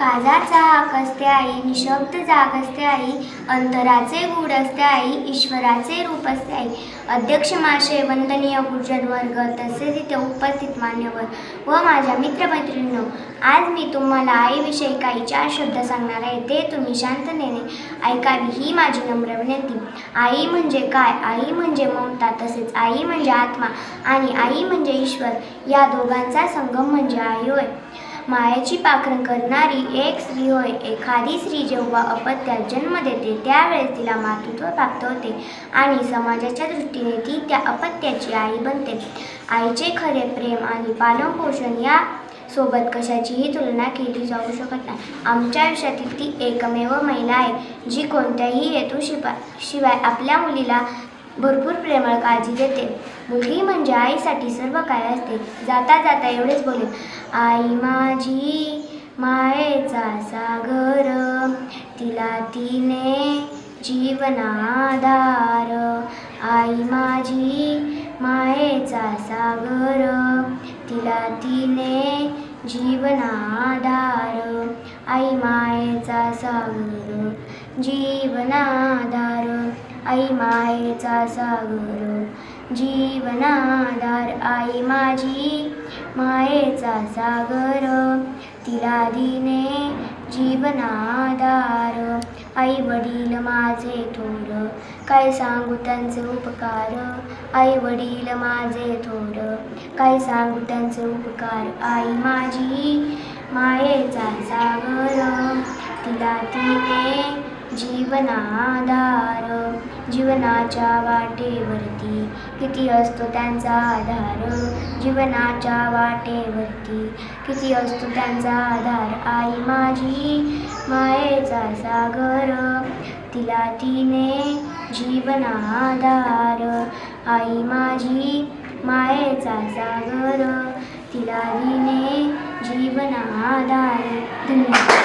काजाचा हाक असते आई निशब्द जाग असते आई अंतराचे गूढ असते आई ईश्वराचे रूप असते आई. अध्यक्ष माशे वंदनीय गुर्जर वर्ग तसेच इथे उपस्थित मान्यवर व माझ्या मित्रमैत्रिणींनो आज मी तुम्हाला आईविषयी काही चार शब्द सांगणार आहे ते तुम्ही शांततेने ऐकावी ही माझी नम्र विनंती. आई म्हणजे काय? आई म्हणजे ममता तसेच आई म्हणजे आत्मा आणि आई म्हणजे ईश्वर. या दोघांचा संगम म्हणजे आई होय मायेची पाखरण करणारी एक स्त्री होय. एखादी स्त्री जेव्हा अपत्यात जन्म देते त्यावेळेस तिला मातृत्व प्राप्त होते आणि समाजाच्या दृष्टीने ती त्या अपत्याची आई बनते. आईचे खरे प्रेम आणि पालनपोषण या सोबत कशाचीही तुलना केली जाऊ शकत नाही. आमच्या आयुष्यातील ती एकमेव महिला आहे जी कोणत्याही हेतू शिपा शिवाय आपल्या मुलीला भरपूर प्रेमळ काळजी देते. मुलगी म्हणजे आईसाठी सर्व काय असते. जाता जाता एवढेच बोले आई माझी मायेचा सागर तिला तिने जीवनाधार. आई माझी मायेचा सागर तिला तिने जीवनाधार. आई मायेचा सागर जीवनाधार. आई मायेचा सागर जीवनाधार आई माझी मायेचा सागर तिला दिने जीवनाधार. आई वडील माझे थोर काय सांगू त्यांचे उपकार? आई वडील माझे थोर काय सांगू त्यांचे उपकार? आई माझी मायेचा तिला तिने जीवनाधार जीवनाच्या वाटेवरती किती असतो त्यांचा आधार? जीवनाच्या वाटेवरती किती असतो त्यांचा आधार? आई माझी मायेचा सागर. तिला तिने जीवनाधार. आई माझी मायेचा सागर. तिला तिने जीवनाधार. धन्यवाद.